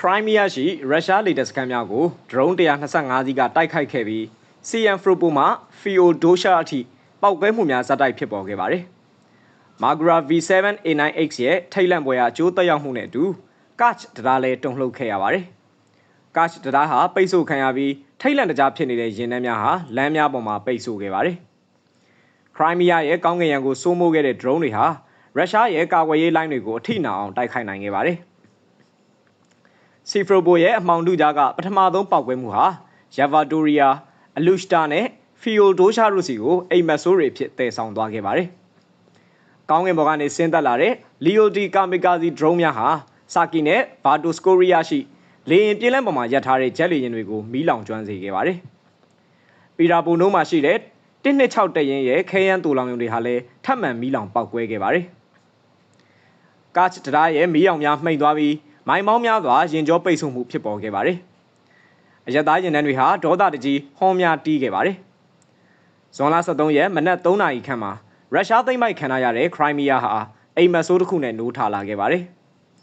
ခရိုင်းမီးယားရှိရုရှားလေတပ်စခန်းများကိုဒရုန်း125စီးကတိုက်ခိုက်ခဲ့ပြီး CM Fropo မှ Feodosha အထိပောက်ကွဲမှုများဇက်တိုက်ဖြစ်ပေါ်ခဲ့ပါတယ်။ Magra V7A9X ရဲ့ထိတ်လန့်ပွဲအကျိုးသက်ရောက်မှုနဲ့အတူ Kach တရားလဲတုံ့လှုပ်ခဲ့ရပါတယ်။ Kach တရားဟာပိတ်ဆို့ခံရပြီးထိတ်လန့်တကြားဖြစ်နေတဲ့ရင်နှန်းများဟာလမ်းများပေါ်မှာပိတ်ဆို့ခဲ့ပါတယ်။ Crimea ရဲ့ကောင်းကင်ယံကိုစိုးမိုးခဲ့တဲ့ drone တွေဟာရုရှားရဲ့ကာကွယ်ရေးလိုင်းတွေကိုအထိနာအောင်တိုက်ခိုက်နိုင်ခဲ့ပါတယ်။ Sifrobo ရဲ့အမှောင်ထုကြားကပထမဆုံးပောက်ကွဲမှုဟာ Yavadoria, Alushta နဲ့ Feodosha တို့စီကိုအိမ်မက်ဆိုးတွေဖြစ်တည်ဆောင်သွားခဲ့ပါတယ်။ကောင်းကင်ဘော်ကနေဆင်းသက်လာတဲ့ Leopardi Kamikaze drone များဟာစာကီနဲ့ Bartoskoria ရှိလေယာဉ်ပြည်လန့်ပေါ်မှာရပ်ထားတဲ့ဂျက်လေယာဉ်တွေကိုမီးလောင်ကျွမ်းစေခဲ့ပါတယ်။ပီရာပိုနိုးမှာရှိတဲ့126တရင်ရဲ့ခဲယမ်းတူလောင်ရုံတွေဟာလည်းထပ်မံမီးလောင်ပောက်ကွဲခဲ့ပါတယ်။ကာ့ချ်တရာရဲ့မီးအောင်များမှိန်သွားပြီး မိုင်မောင်းများစွာရင်ကြောပိတ်ဆို့မှုဖြစ်ပေါ်ခဲ့ပါတယ်။အရသားရင်တန်းတွေဟာဒေါသတကြီးဟောများတီးခဲ့ပါတယ်။ဇွန်လ23ရက်မနက်3နာရီခန့်မှာရုရှားသိမ်းပိုက်ခံရတဲ့ခရိုင်းမီးယားဟာအိမ်မက်ဆိုးတစ်ခုနဲ့နိုးထလာခဲ့ပါတယ်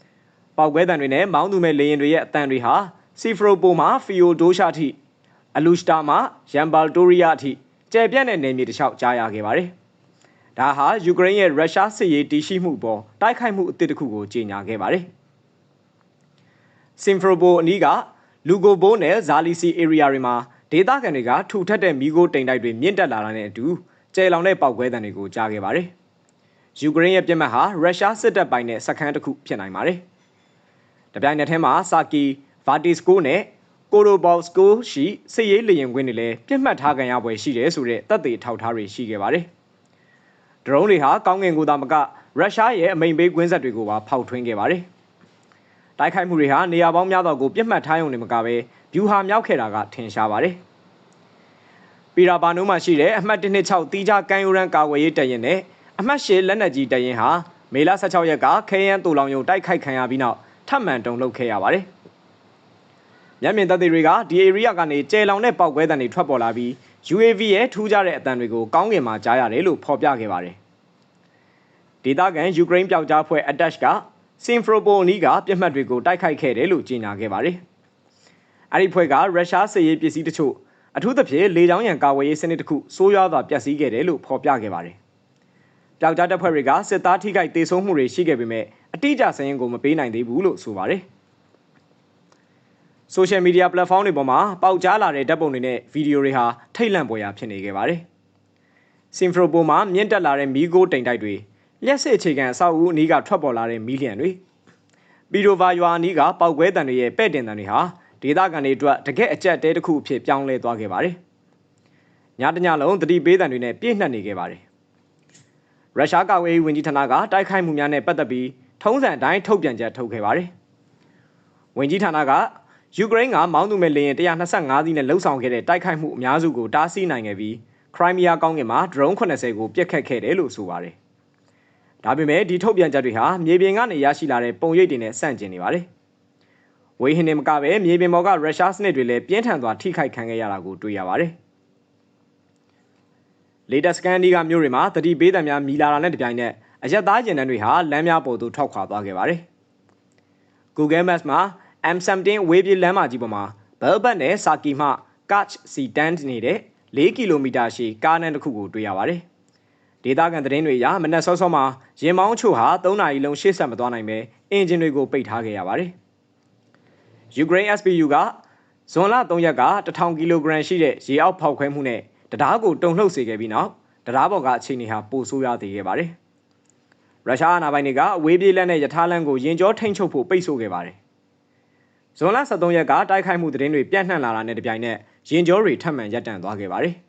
။ပေါက်ကွဲတံတွေနဲ့မောင်းသူမဲ့လေရင်တွေရဲ့အတန်တွေဟာစီဖရိုပိုမှာဖီယိုဒိုရှာထိအလူစတာမှာရမ်ဘယ်တိုရီယာထိကျယ်ပြန့်တဲ့နယ်မြေတစ်လျှောက်ကြားရခဲ့ပါတယ်။ဒါဟာယူကရိန်းရဲ့ရုရှားစစ်ရေးတည်ရှိမှုပေါ်တိုက်ခိုက်မှုအသစ်တစ်ခုကိုကြေညာခဲ့ပါတယ်။ စင်ဖရိုပိုအနီးကလူဂိုဘိုးနဲ့ဇာလီစီ area တွေမှာဒေသခံတွေကထူထပ်တဲ့မီးခိုးတိမ်တိုက်တွေမြင့်တက်လာတာနဲ့အတူကျယ်လောင်တဲ့ပောက်ကွဲတံတွေကိုကြားခဲ့ပါတယ်။ယူကရိန်းရဲ့ပြစ်မှတ်ဟာရုရှားစစ်တပ်ပိုင်းနဲ့စခန်းတစ်ခုဖြစ်နိုင်ပါတယ်။တပြိုင်နက်တည်းမှာစာကီဗာတီစကိုနဲ့ကိုရိုဘော့စကိုရှိစစ်ရေးလေရင်ခွင်းတွေလည်းပြစ်မှတ်ထားခံရပွဲရှိတယ်ဆိုတဲ့တပ်တွေထောက်ထားတွေရှိခဲ့ပါတယ်။ဒရုန်းတွေဟာကောင်းကင်ကိုသာမကရုရှားရဲ့အမိန်ပေးကွင်းဆက်တွေကိုပါဖောက်ထွင်းခဲ့ပါတယ်။ တိုက်ခိုက်မှုတွေဟာနေရာပေါင်းများစွာကိုပြစ်မှတ်ထားရုံနဲ့မကဘဲဗျူဟာမြောက်ခဲ့တာကထင်ရှားပါတယ်။ပီရာဘာနိုးမှာရှိတဲ့အမှတ်126တီးခြားကန်ယူရန်ကာဝယ်ရေးတရင်နဲ့အမှတ်8လက်နက်ကြီးတရင်ဟာမေလ16ရက်ကခဲယမ်းတူလောင်ယုံတိုက်ခိုက်ခံရပြီးနောက်ထပ်မံတုံ့လှုပ်ခဲ့ရပါတယ်။မျက်မြင်သက်သေတွေကဒီ area ကနေကျယ်လောင်တဲ့ပောက်ကွဲတံတွေထွက်ပေါ်လာပြီး UAV ရဲ့ထူးခြားတဲ့အတန်တွေကိုကောင်းကင်မှာကြားရတယ်လို့ဖော်ပြခဲ့ပါတယ်။ဒေသခံယူကရိန်းပျောက်ကြားဖွဲ့ Attach က Simferopol နီးကပြစ်မှတ်တွေကိုတိုက်ခိုက်ခဲ့တယ်လို့ကြေညာခဲ့ပါတယ်။အဲ့ဒီဖွဲ့ကရုရှားစစ်ရေးပစ္စည်းတချို့အထူးသဖြင့်လေကြောင်းရန်ကာဝယ်ရေးစနစ်တစ်ခုဆိုးရွားစွာပျက်စီးခဲ့တယ်လို့ဖော်ပြခဲ့ပါတယ်။ပျောက်ကြားတပ်ဖွဲ့တွေကစစ်သားထိခိုက်ဒေဆုံးမှုတွေရှိခဲ့ပေမဲ့အတိအကျစရင်ကိုမပေးနိုင်သေးဘူးလို့ဆိုပါတယ်။ social media platform တွေပေါ်မှာပေါက်ကြားလာတဲ့ဓာတ်ပုံတွေနဲ့ဗီဒီယိုတွေဟာထိတ်လန့်ပွေရာဖြစ်နေခဲ့ပါတယ်။ Simfropo မှာမြင့်တက်လာတဲ့မီးကိုတိမ်တိုက်တွေ လျှက်စစ်အခြေခံအဆောက်အဦအနီးကထွက်ပေါ်လာတဲ့မီးလျံတွေပီရိုဗာရွာအနီးကပောက်ကွဲတံတွေရဲ့ပဲ့တင်တံတွေဟာဒေသခံတွေအတွက်တကက်အကြက်တဲတစ်ခုအဖြစ်ပြောင်းလဲသွားခဲ့ပါတယ်။ညတညလုံးတတိပေးတံတွေနဲ့ပြည့်နှက်နေခဲ့ပါတယ်။ရုရှားကာကွယ်ရေးဝန်ကြီးဌာနကတိုက်ခိုက်မှုများနဲ့ပတ်သက်ပြီးထုံးစံအတိုင်းထုတ်ပြန်ချက်ထုတ်ခဲ့ပါတယ်။ဝန်ကြီးဌာနကယူကရိန်းကမောင်းသူမဲ့လေယာဉ်125စီးနဲ့လှုပ်ဆောင်ခဲ့တဲ့တိုက်ခိုက်မှုအများစုကိုတားဆီးနိုင်ခဲ့ပြီးခရိုင်းမီးယားကောင်းကင်မှာ drone 80ကိုပြစ်ခတ်ခဲ့တယ်လို့ဆိုပါတယ်။ ဒါပေမဲ့ဒီထုတ်ပြန်ချက်တွေဟာမြေပြင်ကနေရရှိလာတဲ့ပုံရိပ်တွေနဲ့ဆန့်ကျင်နေပါတယ်။ဝေဟင်နေမကပဲမြေပြင်ပေါ်ကရုရှားစနစ်တွေလည်းပြင်းထန်စွာထိခိုက်ခံခဲ့ရတာကိုတွေ့ရပါတယ်။လေတက်စကန်ဒီကမြို့တွေမှာတတိပေးတံများမြည်လာတာနဲ့တပြိုင်နက်အရက်သားကျင်တန်းတွေဟာလမ်းများပေါ်သို့ထောက်ခွာသွားခဲ့ပါတယ်။ Google Maps မှာ M17 ဝေးပြေးလမ်းမကြီးပေါ်မှာဘယ်ဘတ်နဲ့စာကီမှကတ်စီတန်းနေတဲ့4ကီလိုမီတာရှည်ကားနန်းတစ်ခုကိုတွေ့ရပါတယ်။ ဒေသခံသတင်းတွေအရမနက်စောစောမှာရင်မောင်းချို့ဟာ3နာရီလုံးရှေ့ဆက်မသွားနိုင်ပဲအင်ဂျင်တွေကိုပိတ်ထားခဲ့ရပါတယ်။ Ukraine SPU ကဇွန်လ3ရက်က1000ကီလိုဂရမ်ရှိတဲ့ရေအောက်ဖောက်ခွဲမှုနဲ့တရားကိုတုံလှုပ်စေခဲ့ပြီးနောက်တရားပေါ်ကအခြေအနေဟာပိုဆိုးရွားသေးခဲ့ပါတယ်။ရုရှားအာဏာပိုင်တွေကအဝေးပြေးလက်နဲ့ယထာလန်ကိုရင်ကျောထိန်ချုပ်ဖို့ပိတ်ဆို့ခဲ့ပါတယ်ဇွန်လ23ရက်ကတိုက်ခိုက်မှုသတင်းတွေပြန့်နှံ့လာတာနဲ့တပြိုင်နက်ရင်ကျောတွေထပ်မံရပ်တန့်သွားခဲ့ပါတယ်။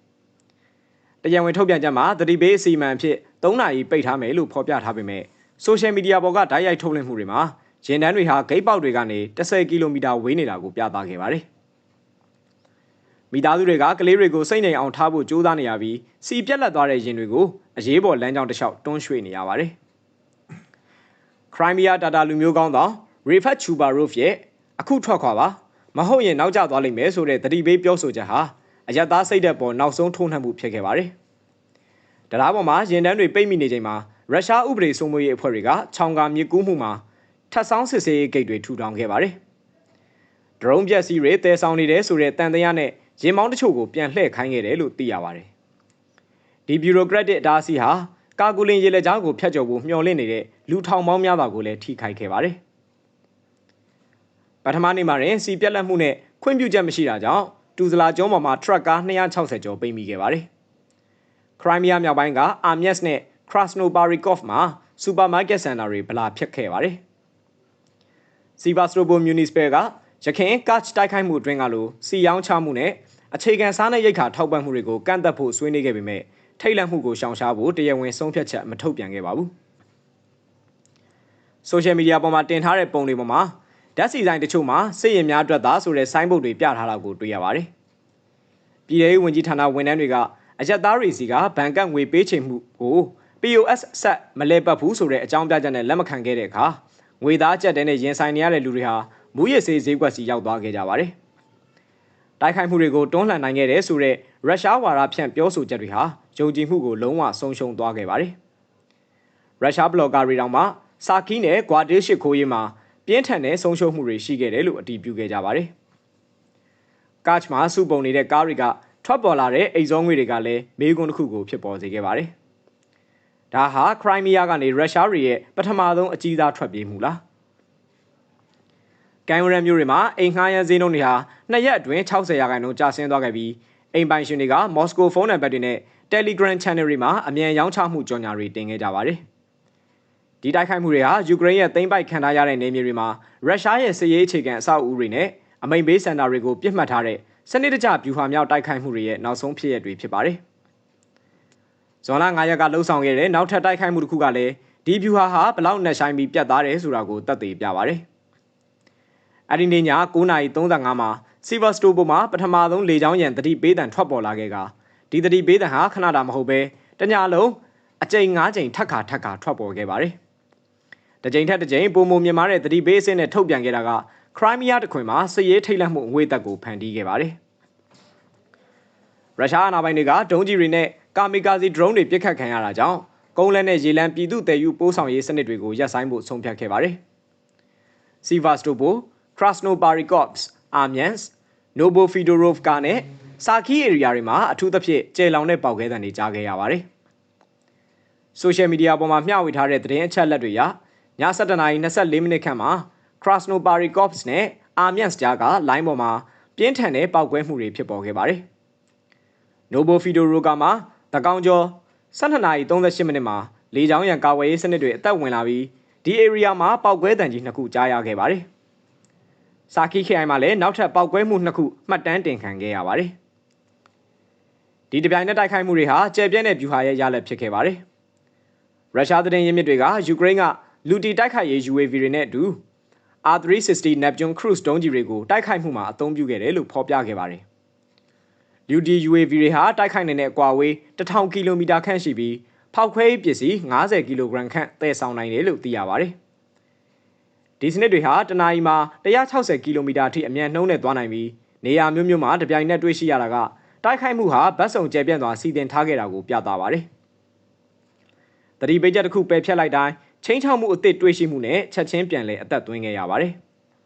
တရားဝင်ထုတ်ပြန်ချက်မှာသတိပေးအစီအမံအဖြစ်3နာရီပိတ်ထားမယ်လို့ဖော်ပြထားပေမဲ့ဆိုရှယ်မီဒီယာပေါ်ကဓာတ်ရိုက်ထုတ်လွှင့်မှုတွေမှာရင်တန်းတွေဟာဂိတ်ပေါက်တွေကနေ10ကီလိုမီတာဝေးနေတာကိုပြသခဲ့ပါတယ်။မိသားစုတွေကကလေးတွေကိုစိတ်ငြိမ်အောင်ထားဖို့ကြိုးစားနေရပြီးစီပြက်လက်သွားတဲ့ရင်တွေကိုအရေးပေါ်လမ်းကြောင်းတစ်လျှောက်တွန်းရွှေ့နေရပါတယ်။ခရိုင်းမီးယားတာတာလူမျိုးကောင်းဆောင်ရီဖတ်ချူဘာရိုဖ်ရဲ့အခုထွက်ခွာပါမဟုတ်ရင်နောက်ကျသွားလိမ့်မယ်ဆိုတဲ့တတိပေးပြောဆိုချက်ဟာ အယက်သားစိတ်သက်ပေါ်နောက်ဆုံးထိုးနှက်မှုဖြစ်ခဲ့ပါတယ်။တရားပေါ်မှာရင်တန်းတွေပိတ်မိနေချိန်မှာရုရှားဥပဒေစိုးမိုးရေးအဖွဲ့တွေကချောင်ကာမြစ်ကူးမှုမှာထပ်ဆောင်းစစ်ဆေးရေးဂိတ်တွေထူထောင်ခဲ့ပါတယ်ဒရုန်းပျက်စီးတွေတဲဆောင်နေတယ်ဆိုတဲ့တန်တရားနဲ့ရင်မောင်းတချို့ကိုပြန်လှည့်ခိုင်းခဲ့တယ်လို့သိရပါတယ်။ဒီဘျူရိုကရက်တစ်အတားအဆီးဟာကာကူလင်ရေလက်ကြားကိုဖျက်ကျော်ဖို့မျှော်လင့်နေတဲ့လူထောင်ပေါင်းများစွာကိုလည်းထိခိုက်ခဲ့ပါတယ်။ပထမနေ့မှာရင်စီပြက်လက်မှုနဲ့ခွင့်ပြုချက်မရှိတာကြောင့် တူဇလာကျွန်းပေါ်မှာထရက်ကား260ကျော်ပိတ်မိခဲ့ပါတယ်။ခရိုင်းမီးယားမြောက်ပိုင်းကအာမြက်စ်နဲ့ Krasnobarikov မှာစူပါမားကတ်စင်တာတွေဗလာဖျက်ခဲ့ပါတယ်။စီဗာစတိုဘိုမြူနစ်စပယ်ကရခိုင်ကတ်တိုက်ခိုက်မှုအတွင်းကလိုစီယောင်းချမှုနဲ့အခြေခံစားနပ်ရိက္ခာထောက်ပံ့မှုတွေကိုကန့်သက်ဖို့ဆွေးနွေးခဲ့ပေမဲ့ထိတ်လန့်မှုကိုရှောင်ရှားဖို့တရားဝင်ဆုံးဖြတ်ချက်မထုတ်ပြန်ခဲ့ပါဘူး။ဆိုရှယ်မီဒီယာပေါ်မှာတင်ထားတဲ့ပုံတွေပေါ်မှာ ဓာတ်စီဆိုင်တချို့မှာစစ်ရင်များအတွက်သာဆိုတဲ့ဆိုင်းဘုတ်တွေပြထားတာကိုတွေ့ရပါတယ်။ပြည်ထောင်စုဝန်ကြီးဌာနဝန်ထမ်းတွေကအရက်သားတွေစီကဘဏ်ကတ်ငွေပေးချေမှုကို POS ဆက်မလဲပတ်ဘူးဆိုတဲ့အကြောင်းပြချက်နဲ့လက်မခံခဲ့တဲ့အခါငွေသားကြက်တဲ့နဲ့ရင်ဆိုင်နေရတဲ့လူတွေဟာမူရစ်စေးဈေးကွက်စီရောက်သွားခဲ့ကြပါတယ်။တိုက်ခိုက်မှုတွေကိုတွန်းလှန်နိုင်ခဲ့တဲ့ဆိုတဲ့ရုရှားဝါဒဖြန့်ပြောဆိုချက်တွေဟာယုံကြည်မှုကိုလုံးဝဆုံးရှုံးသွားခဲ့ပါတယ်။ရုရှားဘလော့ဂါတွေတောင်မှစာကီးနဲ့ဂွာဒေးရှစ်ခိုးရေးမှာ ပြင်းထန်တဲ့ဆုံးရှုံးမှုတွေရှိခဲ့တယ်လို့အတည်ပြုခဲ့ကြပါတယ်။ကတ်မှာစုပုံနေတဲ့ကားတွေကထွက်ပေါ်လာတဲ့အိတ်စောငွေတွေကလည်းမေးခွန်းတစ်ခုကိုဖြစ်ပေါ်စေခဲ့ပါတယ်။ဒါဟာခရိုင်းမီးယားကနေရုရှားတွေရဲ့ပထမဆုံးအကြီးစားထွက်ပြေးမှုလား။ကန်ဝရန်မြို့တွေမှာအိမ်ငှားရမ်းဈေးနှုန်းတွေဟာနှစ်ရက်အတွင်း60ရာခိုင်နှုန်းကျဆင်းသွားခဲ့ပြီးအိမ်ပိုင်ရှင်တွေကမော်စကိုဖုန်းနံပါတ်တွေနဲ့ Telegram Channel တွေမှာအမြန်ရောင်းချမှုကြော်ညာတွေတင်ခဲ့ကြပါတယ်။ ဒီတိုက်ခိုက်မှုတွေဟာယူကရိန်းရဲ့သိမ်းပိုက်ခံထားရတဲ့နေမြေတွေမှာရုရှားရဲ့စစ်ရေးအခြေခံအဆောက်အဦတွေနဲ့အမိန်ပေးစင်တာတွေကိုပြစ်မှတ်ထားတဲ့စနစ်တကျဗျူဟာမြောက်တိုက်ခိုက်မှုတွေရဲ့နောက်ဆုံးဖြစ်ရပ်တွေဖြစ်ပါတယ်။ဇွန်လ9ရက်ကလှုပ်ဆောင်ခဲ့တဲ့နောက်ထပ်တိုက်ခိုက်မှုတစ်ခုကလည်းဒီဗျူဟာဟာဘလောက်နဲ့ဆိုင်ပြီးပြတ်သားတယ်ဆိုတာကိုသက်သေပြပါတယ်။အဲဒီနေ့ည9:35မှာ Silver Store ပေါ်မှာပထမဆုံးလေကြောင်းရန်တတိပေးတံထွက်ပေါ်လာခဲ့ကဒီတတိပေးတံဟာခဏတာမဟုတ်ပဲတညလုံးအကြိမ်9ကြိမ်ထပ်ခါထပ်ခါထွက်ပေါ်ခဲ့ပါတယ်။ တစ်ကြိမ်ထက်တစ်ကြိမ်ပုံမမြင်မာတဲ့တတိပေးအစင်းနဲ့ထုတ်ပြန်ခဲ့တာကခရိုင်းမီးယားတခွင်မှာစစ်ရေးထိတ်လန့်မှုအငွေသက်ကိုဖန်တီးခဲ့ပါတယ်။ရုရှားအာဏာပိုင်တွေကဒုံးကျည်တွေနဲ့ကာမီကာစီဒရုန်းတွေပစ်ခတ်ခံရတာကြောင့်ကုန်းလန်းနဲ့ရေလန်းပြည်သူတည်ယူပို့ဆောင်ရေးစနစ်တွေကိုရပ်ဆိုင်းဖို့ဆုံးဖြတ်ခဲ့ပါတယ်။ Sevastopol, Krasnobarikov, Armyansk, Novofedorovka နဲ့စာခီးဧရိယာတွေမှာအထူးသဖြင့်ကျေလောင်တဲ့ပေါက်ခဲတံတွေကြားခဲ့ရပါတယ်။ဆိုရှယ်မီဒီယာပေါ်မှာမျှဝေထားတဲ့သတင်းအချက်အလက်တွေအရ ည7:24မိနစ်ခန့်မှာ Krasnobarikov နဲ့ Armyansk ကြားကလိုင်းပေါ်မှာပြင်းထန်တဲ့ပေါက်ကွဲမှုတွေဖြစ်ပေါ်ခဲ့ပါတယ်။ Novofedorovka မှာတကောင်ကျော်12:38မိနစ်မှာလေကြောင်းရန်ကာဝယ်ရေးစနစ်တွေအသက်ဝင်လာပြီးဒီ area မှာပေါက်ကွဲတံကြီးနှစ်ခုကြားရခဲ့ပါတယ်။စာကီခရိုင်မှာလည်းနောက်ထပ်ပေါက်ကွဲမှုနှစ်ခုမှတ်တမ်းတင်ခံခဲ့ရပါတယ်။ဒီတပြိုင်နက်တိုက်ခိုက်မှုတွေဟာကျယ်ပြန့်တဲ့ဗျူဟာရဲ့ရလဒ်ဖြစ်ခဲ့ပါတယ်။ရုရှားသတင်းရင်းမြစ်တွေကယူကရိန်းက လူတီတိုက်ခိုက်ရေး UAV တွေနဲ့အတူ R360 Neptune Cruise ဒုံးကျည်တွေကိုတိုက်ခိုက်မှုမှာအသုံးပြုခဲ့တယ်လို့ဖော်ပြခဲ့ပါတယ်။ UD UAV တွေဟာတိုက်ခိုက်နိုင်တဲ့အကွာအဝေး1000ကီလိုမီတာခန့်ရှိပြီးဖောက်ခွဲရေးပစ္စည်း90ကီလိုဂရမ်ခန့်သယ်ဆောင်နိုင်တယ်လို့သိရပါတယ်။ဒီစနစ်တွေဟာတနအီမှာ160ကီလိုမီတာအထိအမြန်နှုန်းနဲ့သွားနိုင်ပြီးနေရာမျိုးမျိုးမှာတပြိုင်နက်တွေ့ရှိရတာကတိုက်ခိုက်မှုဟာဗတ်စုံကျယ်ပြန့်စွာစီတင်ထားခဲ့တာကိုပြသပါတယ်။တတိပိတ်ချက်တစ်ခုပယ်ဖျက်လိုက်တိုင်း ချင်းချောက်မှုအသစ်တွေ့ရှိမှုနဲ့ချက်ချင်းပြန်လည်အသက်သွင်းခဲ့ရပါတယ်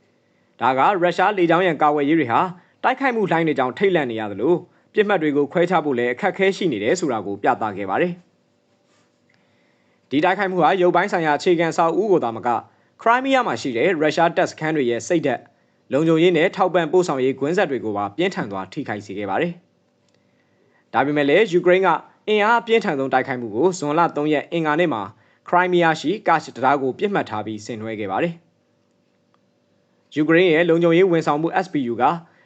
။ဒါကရုရှားလေကြောင်းရန်ကာဝယ်ရေးတွေဟာတိုက်ခိုက်မှုလိုင်းတွေကြောင့်ထိတ်လန့်နေရသလိုပြစ်မှတ်တွေကိုခွဲခြားဖို့လည်းအခက်အခဲရှိနေတယ်ဆိုတာကိုပြသခဲ့ပါတယ်။ဒီတိုက်ခိုက်မှုဟာရုပ်ပိုင်းဆိုင်ရာအခြေခံအဆောက်အဦကိုသာမကခရိုင်းမီးယားမှာရှိတဲ့ရုရှားတပ်စခန်းတွေရဲ့စိတ်သက်လုံခြုံရေးနဲ့ထောက်ပံ့ပို့ဆောင်ရေးကွင်းဆက်တွေကိုပါပြင်းထန်စွာထိခိုက်စေခဲ့ပါတယ်။ဒါပေမဲ့လည်းယူကရိန်းကအင်အားအပြင်းထန်ဆုံးတိုက်ခိုက်မှုကိုဇွန်လ3ရက်အင်္ဂါနေ့မှာ ခရိုင်းမီးယားရှိကာရှ်တရာကိုပြစ်မှတ်ထားပြီးဆင်နွှဲခဲ့ပါတယ်။ယူကရိန်းရဲ့လုံခြုံရေးဝန်ဆောင်မှု SPU က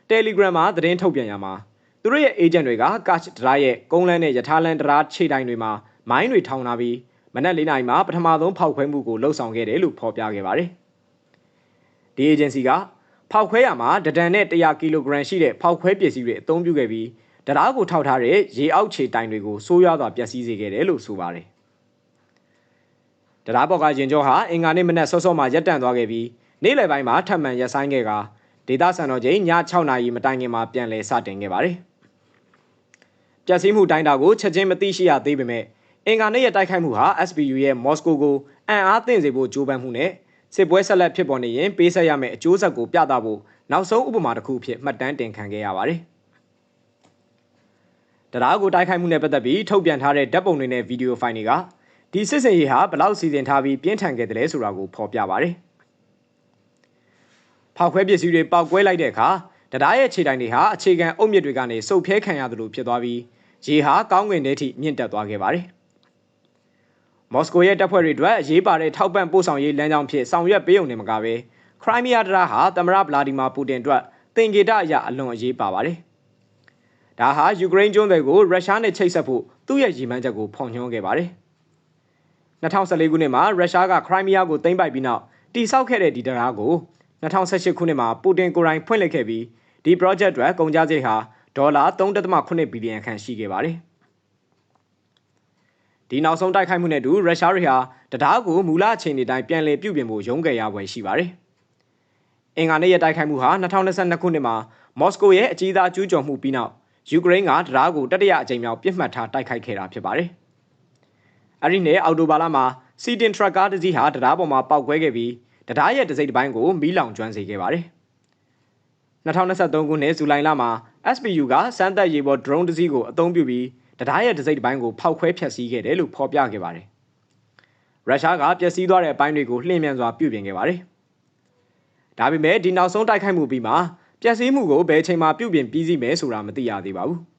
Telegram မှာသတင်းထုတ်ပြန်ရမှာသူတို့ရဲ့ agent တွေကကာရှ်တရာရဲ့ကုန်းလန်းနဲ့ယထာလန်တရာခြေတိုင်းတွေမှာမိုင်းတွေထောင်လာပြီးမနက်၄နာရီမှာပထမဆုံးဖောက်ခွဲမှုကိုလှုပ်ဆောင်ခဲ့တယ်လို့ဖော်ပြခဲ့ပါတယ်။ဒီ agency ကဖောက်ခွဲရမှာဒဒန်နဲ့100ကီလိုဂရမ်ရှိတဲ့ဖောက်ခွဲပစ္စည်းတွေအသုံးပြုခဲ့ပြီးတရားကိုထောက်ထားတဲ့ရေအောက်ခြေတိုင်တွေကိုဆိုးရွားစွာပျက်စီးစေခဲ့တယ်လို့ဆိုပါတယ်။ တရားပေါ်ကရင်ကျော်ဟာအင်္ဂါနေ့မနက်စောစောမှရပ်တန့်သွားခဲ့ပြီးနေ့လယ်ပိုင်းမှာထပ်မံရပ်ဆိုင်းခဲ့ကဒေတာစံတော်ချိန်ည6နာရီမတိုင်ခင်မှာပြန်လည်စတင်ခဲ့ပါတယ်။ပျက်စီးမှုတိုင်းတာကိုချက်ချင်းမသိရှိရသေးပေမဲ့အင်္ဂါနေ့ရဲ့တိုက်ခိုက်မှုဟာ SBU ရဲ့မော်စကိုကိုအံ့အားသင့်စေဖို့ကြိုးပမ်းမှုနဲ့စစ်ပွဲဆက်လက်ဖြစ်ပေါ်နေရင်ပေးဆက်ရမယ့်အကျိုးဆက်ကိုပြသဖို့နောက်ဆုံးဥပမာတစ်ခုအဖြစ်မှတ်တမ်းတင်ခံခဲ့ရပါတယ်။တရားကိုတိုက်ခိုက်မှုနဲ့ပတ်သက်ပြီးထုတ်ပြန်ထားတဲ့ဓာတ်ပုံတွေနဲ့ဗီဒီယိုဖိုင်တွေက ဒီစစ်စင်ရေးဟာဘလောက်စီစဉ်ထားပြီးပြင်းထန်ခဲ့တယ်လဲဆိုတာကိုဖော်ပြပါတယ်။ဖောက်ခွဲပစ္စည်းတွေပောက်ကွဲလိုက်တဲ့အခါတရားရဲ့ခြေတိုင်တွေဟာအခြေခံအုတ်မြစ်တွေကနေစုပ်ဖျဲခံရသလိုဖြစ်သွားပြီးရေဟာကောင်းကင်ထဲထိမြင့်တက်သွားခဲ့ပါတယ်။မော်စကိုရဲ့တပ်ဖွဲ့တွေအတွက်အရေးပါတဲ့ထောက်ပံ့ပို့ဆောင်ရေးလမ်းကြောင်းဖြစ်ဆောင်ရွက်ပေးုံနဲ့မကဘဲခရိုင်းမီးယားတရဟာသမရဗလာဒီမာပူတင်အတွက်သင်္ကေတအရအလွန်အရေးပါပါတယ်။ဒါဟာယူကရိန်းကျွန်းတွေကိုရုရှားနဲ့ချိတ်ဆက်ဖို့သူ့ရဲ့ရည်မှန်းချက်ကိုဖော်ညွှန်းခဲ့ပါတယ်။ 2014ခုနှစ်မှာရုရှားကခရိုင်းမီးယားကိုသိမ်းပိုက်ပြီးနောက်တိစောက်ခဲ့တဲ့ဒီတရာကို2018ခုနှစ်မှာပူတင်ကိုယ်တိုင်ဖွင့်လှစ်ခဲ့ပြီးဒီ project အတွက်ကုန်ကျစရိတ်ဟာဒေါ်လာ3.8ဘီလီယံခန့်ရှိခဲ့ပါတယ်။ဒီနောက်ဆုံးတိုက်ခိုက်မှုနဲ့တူရုရှားတွေဟာတရားကိုမူလအခြေအနေတိုင်းပြန်လည်ပြုပြင်ဖို့ရုန်းကန်ရပွဲရှိပါတယ်။အင်္ဂါနေ့ရဲ့တိုက်ခိုက်မှုဟာ2022ခုနှစ်မှာမော်စကိုရဲ့အကြီးသားကျူးကျော်မှုပြီးနောက်ယူကရိန်းကတရားကိုတတိယအကြိမ်မြောက်ပြစ်မှတ်ထားတိုက်ခိုက်ခဲ့တာဖြစ်ပါတယ်။ အဲဒီနေ့အော်တိုဘာလမှာစီတင်ထရက်ကားတစ်စီးဟာတရားပေါ်မှာပောက်ကွဲခဲ့ပြီးတရားရဲ့တစိမ့်တစ်ပိုင်းကိုမီးလောင်ကျွမ်းစေခဲ့ပါတယ်။2023ခုနှစ်ဇူလိုင်လမှာ SPU ကစမ်းသပ်ရေပေါ် drone တစ်စီးကိုအသုံးပြုပြီးတရားရဲ့ဒစိမ့်တစ်ပိုင်းကိုဖောက်ခွဲဖျက်ဆီးခဲ့တယ်လို့ဖော်ပြခဲ့ပါတယ်။ရုရှားကပျက်စီးသွားတဲ့အပိုင်းတွေကိုလှည့်မြန်စွာပြုပြင်ခဲ့ပါတယ်။ဒါပေမဲ့ဒီနောက်ဆုံးတိုက်ခိုက်မှုပြီးမှပျက်စီးမှုကိုဘယ်ချိန်မှပြုပြင်ပြီးစီးမယ်ဆိုတာမသိရသေးပါဘူး။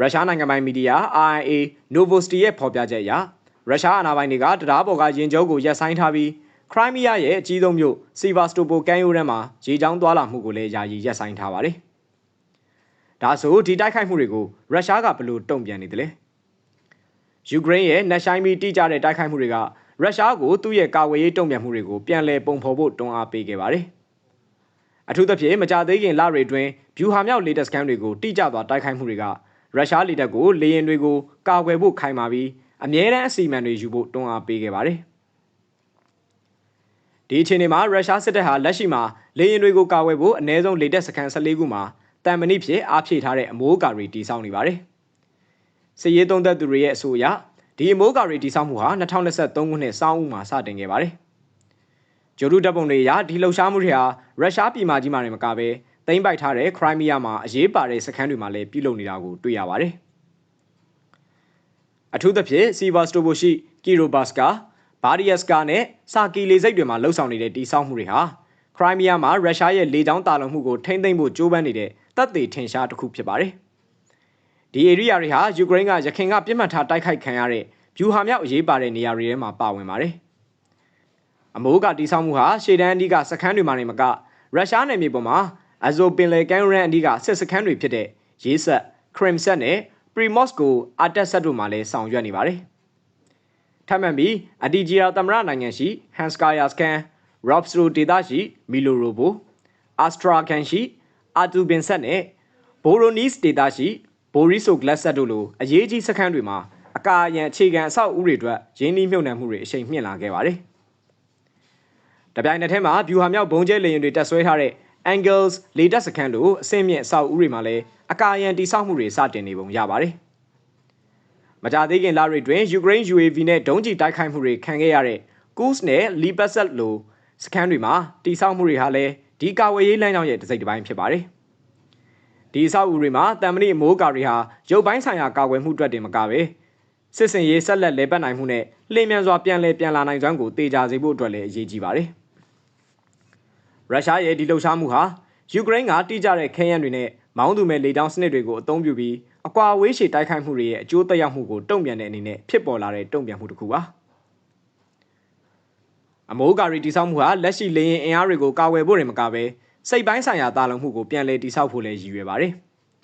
ရုရှားနိုင်ငံပိုင်မီဒီယာ RIA Novosti ရဲ့ဖော်ပြချက်အရရုရှားအာဏာပိုင်တွေကတရားပေါ်ကရင်ကျုပ်ကိုရပ်ဆိုင်းထားပြီးခရိုင်းမီးယားရဲ့အကြီးဆုံးမြို့စီဗာစတိုပိုကန်ယိုရန်မှာရေချောင်းသွားလာမှုကိုလည်းယာယီရပ်ဆိုင်းထားပါတယ်။ဒါဆိုဒီတိုက်ခိုက်မှုတွေကိုရုရှားကဘယ်လိုတုံ့ပြန်နေသလဲယူကရိန်းရဲ့နက်ရှိုင်းမီတိကျတဲ့တိုက်ခိုက်မှုတွေကရုရှားကိုသူ့ရဲ့ကာကွယ်ရေးတုံ့ပြန်မှုတွေကိုပြန်လည်ပုံဖော်ဖို့တွန်းအားပေးခဲ့ပါတယ်အထူးသဖြင့်မကြသေးခင်လတွေအတွင်းဗျူဟာမြောက်လေတပ်စခန်းတွေကိုတိကျစွာတိုက်ခိုက်မှုတွေက ရုရှားလေတပ်ကိုလေယာဉ်တွေကိုကာကွယ်ဖို့ခိုင်မာပြီးအမြဲတမ်းအစီအမံတွေယူဖို့တွန်းအားပေးခဲ့ပါတယ်ဒီအချိန်တွေမှာရုရှားစစ်တပ်ဟာလက်ရှိမှာလေယာဉ်တွေကိုကာကွယ်ဖို့အနည်းဆုံးလေတပ်စခန်း14ခုမှာတန်မဏိဖြစ်အားဖြည့်ထားတဲ့အမိုးကာရီတည်ဆောက်နေပါတယ်။စစ်ရေးသုံးသက်သူတွေရဲ့အဆိုအရဒီအမိုးကာရီတည်ဆောက်မှုဟာ2023ခုနှစ်စောင်းဦးမှာစတင်ခဲ့ပါတယ်။ဂျိုဒူတပ်ပုံတွေအရဒီလှုပ်ရှားမှုတွေဟာရုရှားပြည်မကြီးမှာနေမကဘဲ သိမ်းပိုက်ထားတဲ့ခရိုင်းမီးယားမှာအရေးပါတဲ့စခန်းတွေမှာလည်းပြုလုပ်နေတာကိုတွေ့ရပါတယ်။အထူးသဖြင့်စီဗာစတိုဘိုရှိကီရိုဘတ်စကာဘာဒီယက်စကာနဲ့စာကီလေစိတ်တွေမှာလှုပ်ဆောင်နေတဲ့တည်ဆောက်မှုတွေဟာခရိုင်းမီးယားမှာရုရှားရဲ့လေကြောင်းတာလုံမှုကိုထိမ့်သိမ့်ဖို့ကြိုးပမ်းနေတဲ့တပ်သေးထင်ရှားတစ်ခုဖြစ်ပါတယ်။ဒီဧရိယာတွေဟာယူကရိန်းကရခိုင်ကပြစ်မှတ်ထားတိုက်ခိုက်ခံရတဲ့ဗျူဟာမြောက်အရေးပါတဲ့နေရာတွေထဲမှာပါဝင်ပါတယ်။အမိုးကတိဆောက်မှုဟာရှေ့တန်းအဒီကစခန်းတွေမှာနေမကရုရှားနယ်မြေပေါ်မှာ အဇိုပင်လယ်ကမ်းရန်အဒီကစစ်စခန်းတွေဖြစ်တဲ့ရေးဆက်ခရမ်ဆက်နဲ့ပရီမော့စကိုအာတက်ဆက်တို့မှာလည်းဆောင်ရွက်နေပါတယ်။ထပ်မံပြီးအတီဂျီယာသမရနိုင်ငံရှိဟန်စကာယာစကန်ရော့ဖ်စရိုဒေတာရှိမီလိုရိုဘိုအာစထရာကန်ရှိအာတူဘင်ဆက်နဲ့ဘိုရိုနီးစ်ဒေတာရှိဘိုရီဆိုဂလက်ဆက်တို့လိုအရေးကြီးစခန်းတွေမှာအကာအရန်အခြေခံအဆောက်အဦတွေအတွက်ရင်းနှီးမြှုပ်နှံမှုတွေအရှိန်မြင့်လာခဲ့ပါတယ်။တပြိုင်နက်တည်းမှာဗျူဟာမြောက်ဘုံကျဲလေယာဉ်တွေတက်ဆွဲထားတဲ့ Angles လေတပ်စခန်းလိုအဆင့်မြင့်အဆောက်အဦတွေမှာလည်းအကာအရန်တိစောက်မှုတွေစတင်နေပုံရပါတယ်။မကြသေးခင်လတွေတွင်ယူကရိန်း UAV နဲ့ဒုံးကျည်တိုက်ခိုက်မှုတွေခံခဲ့ရတဲ့ Kurs နဲ့ Lipaset လိုစခန်းတွေမှာတိစောက်မှုတွေဟာလည်းဒီကာဝေးရေးလမ်းကြောင်းရဲ့တစ်စိတ်တစ်ပိုင်းဖြစ်ပါတယ်။ဒီအဆောက်အဦတွေမှာတံမဏိမိုးကာတွေဟာရုပ်ပိုင်းဆိုင်ရာကာကွယ်မှုအတွက်တင်မကပဲစစ်စင်ရေးဆက်လက်လဲပတ်နိုင်မှုနဲ့လျင်မြန်စွာပြန်လည်ပြန်လာနိုင်စွမ်းကိုတေချာစေဖို့အတွက်လည်းအရေးကြီးပါတယ်။ ရုရှားရဲ့ဒီလှုပ်ရှားမှုဟာယူကရိန်းကတိကျတဲ့ခဲယမ်းတွေနဲ့မောင်းသူမဲ့လေတောင်းစနစ်တွေကိုအသုံးပြုပြီးအကွာအဝေးရှည်တိုက်ခိုက်မှုတွေရဲ့အကျိုးသက်ရောက်မှုကိုတုံ့ပြန်တဲ့အနေနဲ့ဖြစ်ပေါ်လာတဲ့တုံ့ပြန်မှုတစ်ခုပါ။အမိုးကာရီတိဆောက်မှုဟာလက်ရှိလေရင်အင်အားတွေကိုကာဝယ်ဖို့ရင်မကပဲစိတ်ပိုင်းဆိုင်ရာတာလုံမှုကိုပြန်လည်တိဆောက်ဖို့လည်းရည်ရွယ်ပါတယ်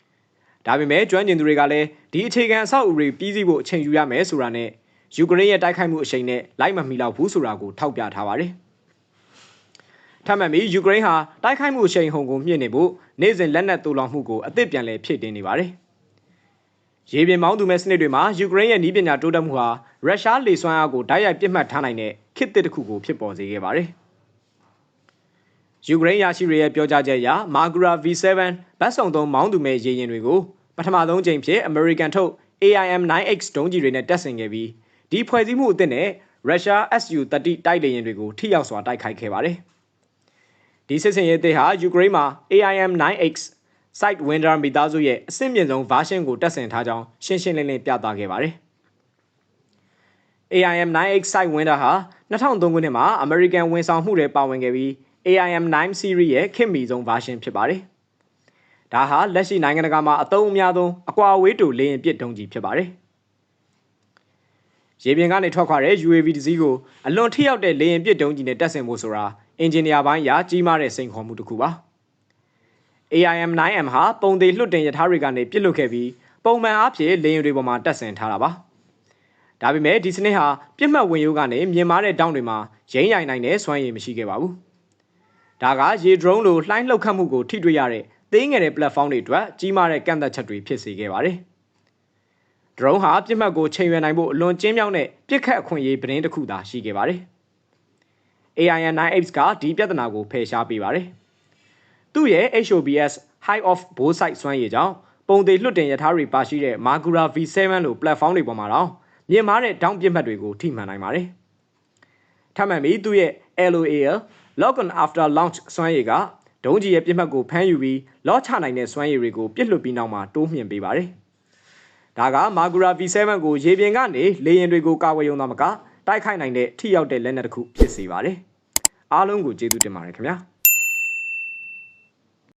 ။ဒါပေမဲ့ကျွမ်းကျင်သူတွေကလည်းဒီအခြေခံအဆောက်အဦတွေပြီးစီးဖို့အချိန်ယူရမယ်ဆိုတာနဲ့ယူကရိန်းရဲ့တိုက်ခိုက်မှုအချိန်နဲ့လိုက်မမီတော့ဘူးဆိုတာကိုထောက်ပြထားပါတယ်။ ထပ်မံပြီးယူကရိန်းဟာတိုက်ခိုက်မှုအချိန်ဟုန်ကိုမြင့်နေဖို့နေ့စဉ်လက်နက်တူလောင်မှုကိုအသစ်ပြန်လည်ဖြည့်တင်းနေပါတယ်။ရေပြင်မောင်းသူမဲ့စနစ်တွေမှာယူကရိန်းရဲ့နည်းပညာတိုးတက်မှုဟာရုရှားလေစွမ်းအားကိုတိုက်ရိုက်ပြစ်မှတ်ထားနိုင်တဲ့ခေတ်သစ်တစ်ခုကိုဖြစ်ပေါ်စေခဲ့ပါတယ်။ယူကရိန်းရရှိတွေရဲ့ပြောကြားချက်အရ Magura V7 ဗတ်စုံသုံးမောင်းသူမဲ့ရေရင်တွေကိုပထမဆုံးချိန်ဖြစ် American ထုတ် AIM-9X ဒုံးကျည်တွေနဲ့တက်ဆင်ခဲ့ပြီးဒီဖွဲ့စည်းမှုအသစ်နဲ့ရုရှား Su-30 တိုက်လေယာဉ်တွေကိုထိရောက်စွာတိုက်ခိုက်ခဲ့ပါတယ်။ ဒီစစ်စင်ရေးသစ်ဟာယူကရိန်းမှာ AIM-9X Sidewinder မိသားစုရဲ့အဆင့်မြင့်ဆုံး version ကိုတပ်ဆင်ထားကြောင်းရှင်းရှင်းလင်းလင်းပြသခဲ့ပါတယ်။ AIM-9X Sidewinder ဟာ2003ခုနှစ်မှာ American ဝန်ဆောင်မှုတွေပါဝင်ခဲ့ပြီး AIM-9 series ရဲ့ခေတ်မီဆုံး version ဖြစ်ပါတယ်။ဒါဟာလက်ရှိနိုင်ငံတကာမှာအသုံးအများဆုံးအကွာအဝေးတူလေယာဉ်ပစ်ဒုံးကျည်ဖြစ်ပါတယ်။ရေပြင်ကနေထွက်ခွာတဲ့ UAV တစ်စီးကိုအလွန်ထိရောက်တဲ့လေယာဉ်ပစ်ဒုံးကျည်နဲ့တပ်ဆင်ဖို့ဆိုတာ အင်ဂျင်နီယာပိုင်းရာကြီးမားတဲ့စိန်ခေါ်မှုတစ်ခုပါ။ AIM-9M ဟာပုံသေးလွှတ်တင်ရထားတွေကနေပစ်လွတ်ခဲ့ပြီးပုံမှန်အားဖြင့်လေယာဉ်တွေပေါ်မှာတပ်ဆင်ထားတာပါ။ဒါပေမဲ့ဒီစနစ်ဟာပြစ်မှတ်ဝင်ရိုးကနေမြင်မာတဲ့တောင်းတွေမှာရိမ့်ရိုင်နိုင်တဲ့စွမ်းရည်မရှိခဲ့ပါဘူး။ဒါကရေဒရုန်းလိုလှိုင်းလှုပ်ခတ်မှုကိုထိတွေ့ရတဲ့သေးငယ်တဲ့ platform တွေအတွက်ကြီးမားတဲ့ကန့်သက်ချက်တွေဖြစ်စေခဲ့ပါတယ်။ drone ဟာပြစ်မှတ်ကိုချိန်ရွယ်နိုင်ဖို့အလွန်ကျဉ်းမြောင်းတဲ့ပြစ်ခတ်အခွင့်အရေးပတင်းတစ်ခုသာရှိခဲ့ပါတယ်။ AIN-9X ကဒီပြဿနာကိုဖယ်ရှားပေးပါတယ်။သူ့ရဲ့ HOBS High of Both Sides စွမ်းရည်ကြောင့်ပုံသေးလွှတ်တင်ရထားတွေပါရှိတဲ့ Magura V7 လို platform တွေပေါ်မှာတော့မြင့်မားတဲ့တောင်းပြစ်မှတ်တွေကိုထိမှန်နိုင်ပါတယ်။ထပ်မံပြီးသူ့ရဲ့ LOAL Lock on After Launch စွမ်းရည်ကဒုံးကြီးရဲ့ပြစ်မှတ်ကိုဖမ်းယူပြီးလော့ချနိုင်တဲ့စွမ်းရည်တွေကိုပြစ်လွတ်ပြီးနောက်မှာတိုးမြှင့်ပေးပါတယ်။ဒါက Magura V7 ကိုရေပြင်ကနေလေယာဉ်တွေကိုကာဝယ်ရုံသာမက တိုက်ခိုက်နိုင်တဲ့ထိရောက်တဲ့လက်နက်တစ်ခုဖြစ်စေပါတယ်။အားလုံးကိုကျေးဇူးတင်ပါတယ်ခင်ဗျာ။